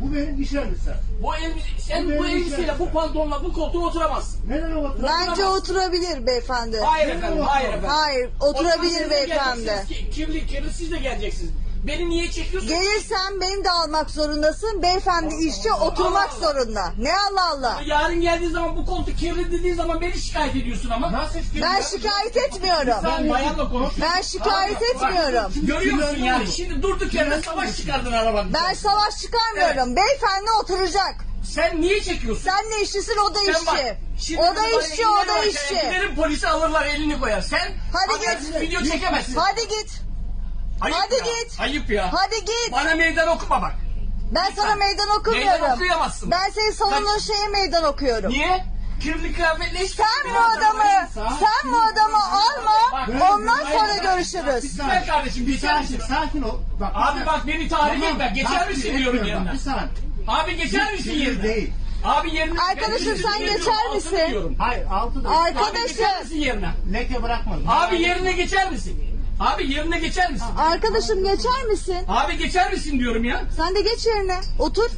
Bu benim iş elbisem. Bu elbise, sen Bu bu benim elbiseyle bu pantolonla bu koltuğa oturamazsın. Neden o oturuyor? Bence oturabilir beyefendi. Hayır efendim, hayır efendim. Hayır, oturabilir beyefendi. ki- Kirli kirli siz de geleceksiniz. Beni niye çekiyorsun? Gelirsen beni de almak zorundasın. Beyefendi işçi oturmak Allah. zorunda. Ne Allah Allah. Yarın geldiği zaman bu koltuk kirli dediği zaman beni şikayet ediyorsun ama. Nasıl şikayet? Ben şikayet etmiyorum. Sen bayanla konuş. Ben şikayet etmiyorum. Görüyor musun yani? Şimdi durduk yerde savaş çıkardın arabanın. Ben savaş çıkarmıyorum. Beyefendi oturacak. Sen niye çekiyorsun? Sen ne işçisin o da Sen bak, işçi. şimdi O da işçi o da işçi. Giderim polisi alırlar elini koyar. Sen Hadi git. video çekemezsin. Hadi git. Ayıp hadi ya, git. Ayıp ya. Hadi git. Bana meydan okuma bak. Ben sana meydan okumuyorum. Meydan okuyamazsın. Ben senin savunduğun şeye meydan okuyorum. Niye? Kirli kıyafetle hiç Sen bu adamı, sen bu adamı alma. Bak, Ondan sonra görüşürüz. Ver kardeşim Bir misin? sakin, sakin ol. Bak, bir Abi saniye. bak beni tahrik Tamam, etme. Geçer tahrik misin diyorum etmiyorum bak. Bir saniye. Abi geçer misin Kirli yerine? değil. Abi yerine. Arkadaşım, ben sen geçer altını misin? diyorum. Hayır altı da. Arkadaşım. Abi geçer misin yerine? Leke bırakmadım. Abi yerine geçer misin? Abi yerine geçer misin? Arkadaşım geçer misin? Abi geçer misin diyorum ya. Sen de geç yerine. Otur.